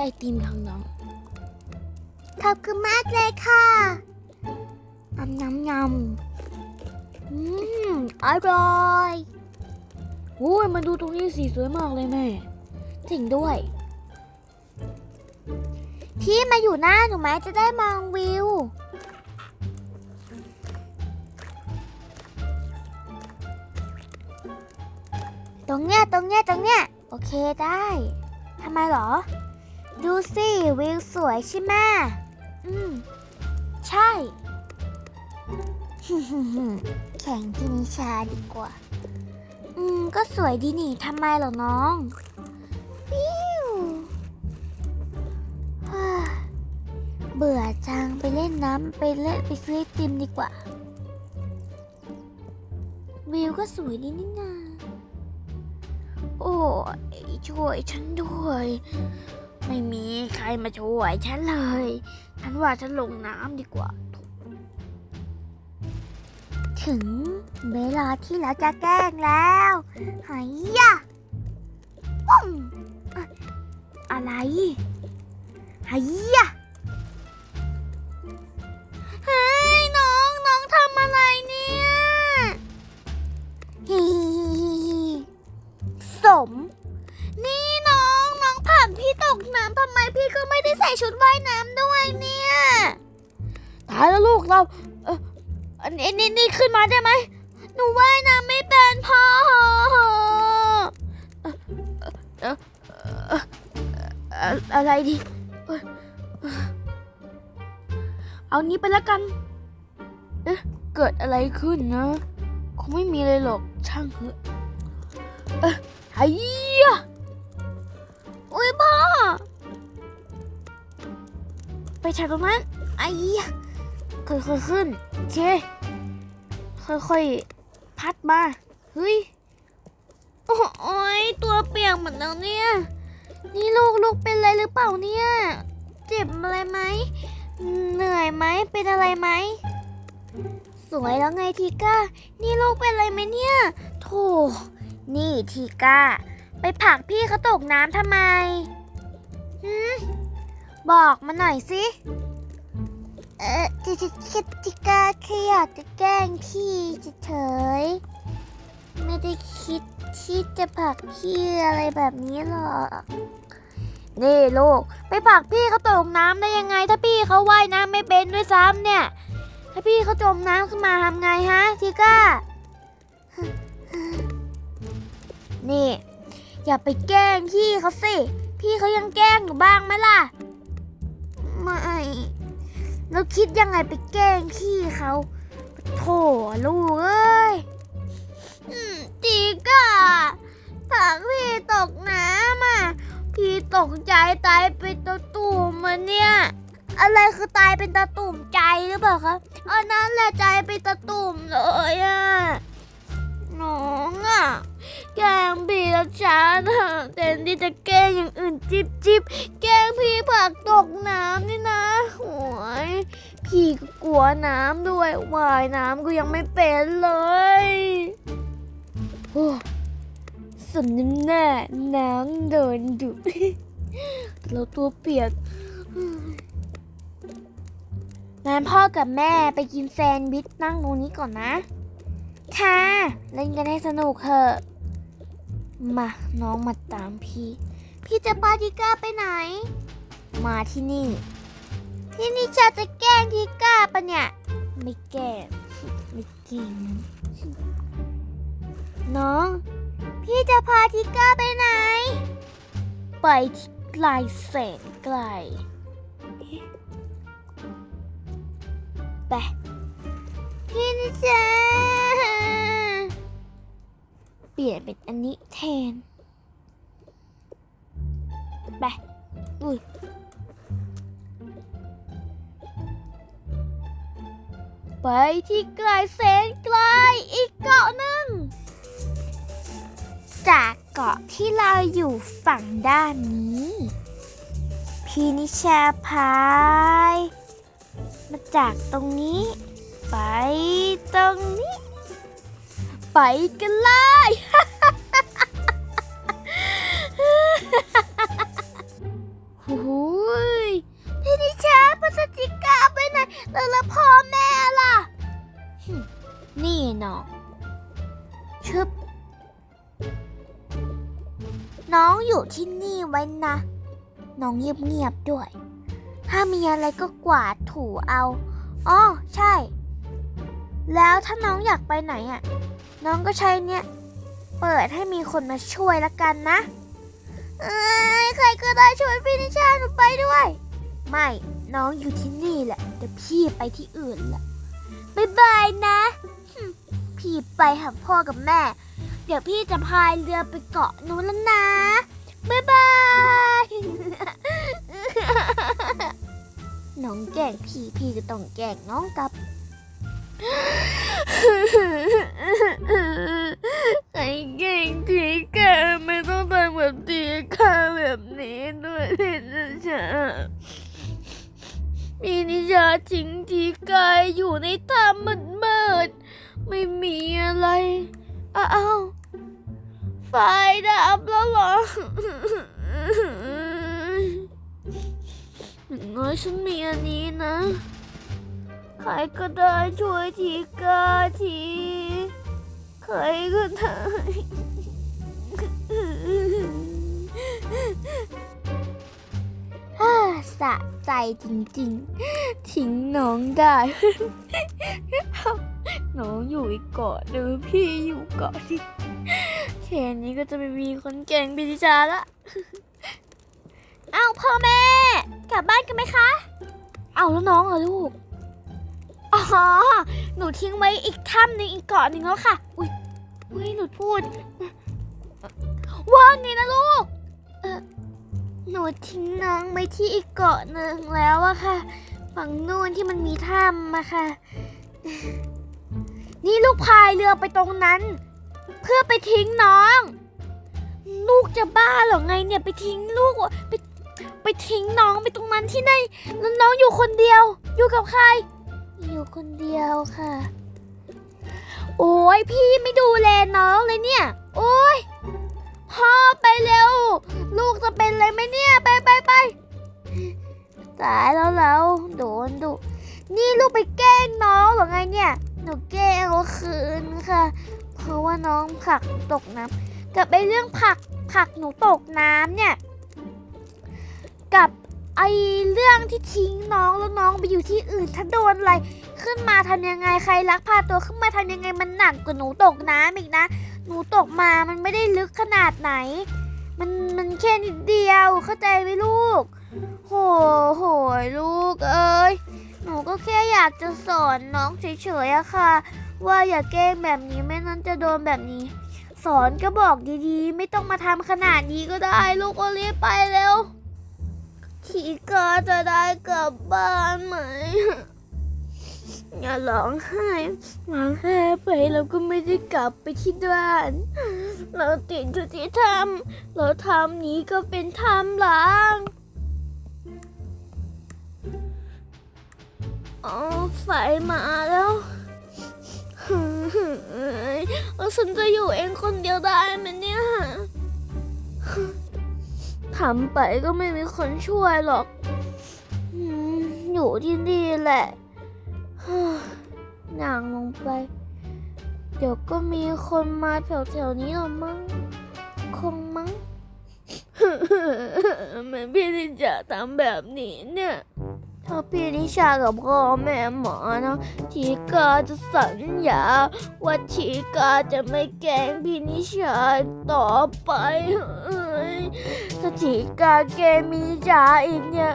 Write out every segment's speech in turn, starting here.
ไอติมของน้อง ขอบคุณมากเลยค่ะน้ำน้ำยำอืม อร่อยโอ้ยมาดูตรงนี้สีสวยมากเลยแม่ จริงด้วยพี่มาอยู่หน้าหนูไหมจะได้มองวิว ตรงเนี้ย ตรงเนี้ย ตรงเนี้ย โอเคได้ ทำไมเหรอ ดูสิวิวสวยใช่ไหมอืม ใช่ แข่งที่นิชาดีกว่า อืม ก็สวยดีนี่ทำไมเหรอน้องวิวฮ่าเบื่อจังไปเล่นน้ำไปเล่นไปซื้อไอติมดีกว่า วิวก็สวยดีนี่นาโอ้ยช่วยฉันด้วย ไม่มีใครมาช่วยฉันเลย ฉันว่าฉันลงน้ำดีกว่า ถึงเวลาที่เราจะแกล้งแล้วหายยะปุ้งอะไรหายยะเฮ้ยน้องน้องทำอะไรเนี่ยฮิฮิฮิฮิฮิสม นี่น้องน้องผลักพี่ตกน้ำทำไมพี่ก็ไม่ได้ใส่ ชุดว่ายน้ำด้วยเนี่ยตายแล้วลูกเราเอออันนี้นี่นี่ขึ้นมาได้ไหมหนูว่ายน้ำไม่เป็นพ่อเอ่ออะไรดี เอานี้ไปแล้วกันเอ๊ะเกิดอะไรขึ้นนะคงไม่มีอะไรหรอกช่างเถอะเอ๊ะไอ้ยะอุ้ยพ่อ ไปฉากตรงนั้นไอ้ค่อยๆขึ้นโอเค ค่อยๆ พัดมา เฮ้ย โอ้ยตัวเปียกหมดแล้วเนี่ย นี่ลูกลูกเป็นอะไรหรือเปล่าเนี่ย เจ็บอะไรไหม เหนื่อยไหม เป็นอะไรไหม สวยแล้วไงทีก้า นี่ลูกเป็นอะไรไหมเนี่ย โถ นี่ทีก้า ไปผักพี่เขาตกน้ำทำไม หืม บอกมาหน่อยสิ เออจิจิจิจิกาแค่อยากจะแกล้งพี่เฉยไม่ได้คิดที่จะผลักพี่อะไรแบบนี้หรอกนี่ลูกไปผลักพี่เขาตกน้ำได้ยังไง ถ้าพี่เขาว่ายน้ำไม่เป็นด้วยซ้ำเนี่ย ถ้าพี่เขาจมน้ำขึ้นมาทำไงฮะทีก้า นี่ อย่าไปแกล้งพี่เขาสิ พี่เขายังแกล้งอยู่บ้างไหมล่ะ ไม่แล้วคิดยังไงไปแกล้งพี่เขาโถลูกเอ้ยจีก้าผักพี่ตกน้ำอะ พี่ตกใจตายเป็นตะตุ่มมันเนี่ย อะไรคือตายเป็นตะตุ่มใจหรือเปล่าคะอันนั้นแหละใจเป็นตะตุ่มเลยอะน้องอะ แกล้งพี่และฉันอะแทนที่จะแกล้งอย่างอื่นจิบจิบแกล้งพี่ผักตกน้ำนี่นะโอ้ยพี่ก็กลัวน้ำด้วยว่ายน้ำก็ยังไม่เป็นเลยโอ้สมน้ำหน้าน้ำโดนดุเราตัวเปียกงั้นพ่อกับแม่ไปกินแซนด์วิชนั่งตรงนี้ก่อนนะ ค่ะ เล่นกันให้สนุกเถอะ มา น้องมาตามพี่ พี่จะพาทิก้าไปไหน มาที่นี่ ที่นี่ชาจะแกล้งทิก้าปะเนี่ย ไม่แกล้งไม่เก่งน้อง พี่จะพาทิก้าไปไหน ไปไกลแสนไกลไปพี่นิชา ปลี่ยนเป็นอันนี้แทน ไป อุ้ย ไปที่ไกลแสนไกลอีกเกาะหนึ่ง จากเกาะที่เราอยู่ฝั่งด้านนี้ พีนิชาพาย มาจากตรงนี้ ไปตรงนี้ ไปกันเลยหุยพี่นิชาพัสจิกาไปไหนแล้วละพ่อแม่ล่ะ นี่เนาะชึบ น้องอยู่ที่นี่ไว้นะ น้องเงียบๆด้วย ถ้ามีอะไรก็กวาดถูเอา อ๋อ ใช่ แล้วถ้าน้องอยากไปไหนอะ น้องก็ใช้เนี่ย เปิดให้มีคนมาช่วยละกันนะ เอ้ยใครก็ได้ช่วยพี่นิชาหนูไปด้วย ไม่ น้องอยู่ที่นี่แหละ เดี๋ยวพี่ไปที่อื่นละบายบายนะ พี่ไปหาพ่อกับแม่ เดี๋ยวพี่จะพายเรือไปเกาะนู้นแล้วนะบายบาย น้องแกล้งพี่พี่ก็ต้องแกล้งน้องกลับ ไอ้เก่งทีแกไม่ต้องทำแบบทีข้าแบบนี้ด้วยพี่นิชาพี่นิชาทิ้งทีกายอยู่ในถ้ำมืดมืดๆไม่มีอะไรอ้าวไฟดับแล้วหรออย่างน้อยฉันมีอันนี้นะ ใครก็ได้ช่วยทีกาทีใครก็ได้ฮ่าสะใจจริงทิ้งน้องได้ น้องอยู่อีกเกาะหนึ่งพี่อยู่เกาะที่แค่นี้ก็จะไม่มีคนแกล้งพิธิจาละๆอ้าพ่อแม่ กลับบ้านกันไหมคะ เอาแล้วน้องเหรอลูก อ๋อ หนูทิ้งไว้อีกถ้ำหนึ่งอีกเกาะหนึ่งแล้วค่ะ อุ้ยอุ้ยหลุดพูด ว่าไงนะลูก เออหนูทิ้งน้องไว้ที่อีกเกาะหนึ่งแล้วอะค่ะ ฝั่งนู่นที่มันมีถ้ำอะค่ะ นี่ลูกพายเรือไปตรงนั้น เพื่อไปทิ้งน้อง ลูกจะบ้าเหรอไงเนี่ยไปทิ้งลูกอะไปไปทิ้งน้องไปตรงนั้นที่ไหนแล้วน้องอยู่คนเดียว อยู่กับใคร อยู่คนเดียวค่ะ โอ้ยพี่ไม่ดูแลน้องเลยเนี่ย โอ้ยพ่อไปเร็ว ลูกจะเป็นอะไรไหมเนี่ยไปไปไปตายแล้วแล้วโดนดุนี่ลูกไปแกล้งน้องหรือไงเนี่ย หนูแกล้งเขาคืนค่ะ เพราะว่าน้องผักตกน้ำกับไอเรื่องผักผักหนูตกน้ำเนี่ย กับไอ ที่ทิ้งน้องแล้วน้องไปอยู่ที่อื่น ถ้าโดนอะไรขึ้นมาทำยังไงใครลักพาตัวขึ้นมาทำยังไงมันหนักกว่าหนูตกน้ำอีกนะ หนูตกมามันไม่ได้ลึกขนาดไหน มันมันแค่นิดเดียวเข้าใจไหมลูก โหโหยลูกเอ้ยหนูก็แค่อยากจะสอนน้องเฉยๆอะค่ะ ว่าอย่าแกล้งแบบนี้ไม่นั้นจะโดนแบบนี้ สอนก็บอกดีๆ ไม่ต้องมาทำขนาดนี้ก็ได้ ลูกก็รีบไปเร็ว ทีก็จะได้กลับบ้านไหม อย่าร้องไห้ร้องไห้ไปเราก็ไม่ได้กลับไปที่บ้าน เราติดอยู่ที่ถ้ำเราทำนี้ก็เป็นถ้ำล้างอ๋อไฟมาแล้วแล้วฉันจะอยู่เองคนเดียวได้ไหมเนี่ย ทำไปก็ไม่มีคนช่วยหรอก อยู่ที่นี่แหละนั่งลงไป เดี๋ยวก็มีคนมาแถวๆนี้หรอมั้ง คงมั้งเหมือนพี่ที่จะทำแบบนี้เนี่ย ถ้าพี่นิชากับพ่อแม่หมอนะทีกาจะสัญญา ว่าทีกาจะไม่แกล้งพี่นิชาต่อไปเอ้ยถ้าทีกาแกล้งพี่นิชาอีกเนี่ย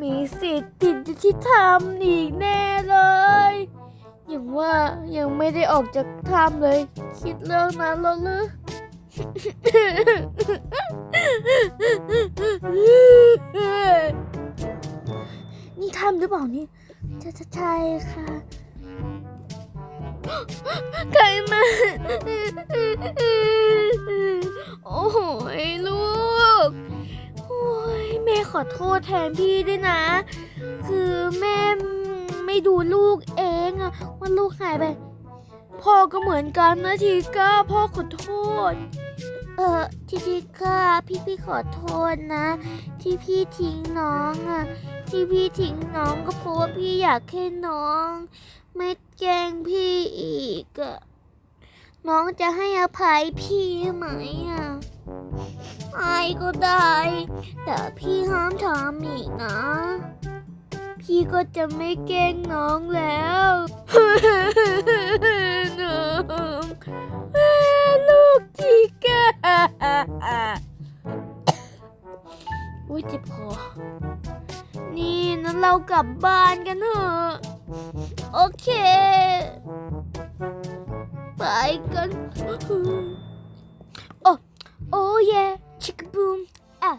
มีสิทธิ์ติดอยู่ที่ทำอีกแน่เลย อย่างว่ายังไม่ได้ออกจากถ้ำเลย คิดเรื่องนั้นแล้วหรือนี่ทำห รือเปล่านี่ใช่ใช่ค่ะ ใครมา โอ้โหลูก โอ้ยแม่ขอโทษแทนพี่ด้วยนะ คือแม่ไม่ดูลูกเองอะว่าลูกหายไป พ่อก็เหมือนกันนะทีก้าพ่อขอโทษเออทีทีค่ะพี่พี่ขอโทษนะ ที่พี่ทิ้งน้องอะ ที่พี่ทิ้งน้องก็เพราะว่าพี่อยากให้น้อง ไม่แกล้งพี่อีกอะน้องจะให้อภัยพี่ไหมอะไอ้ก็ได้ แต่พี่ห้ามทำอีกนะ พี่ก็จะไม่แกล้งน้องแล้วน้องลูกจิกาอุ้ยเจ็บคอ เรากลับบ้านกันเถอะ โอเค ไปกัน โอ้ โอ้เย่ชิคบูมอะ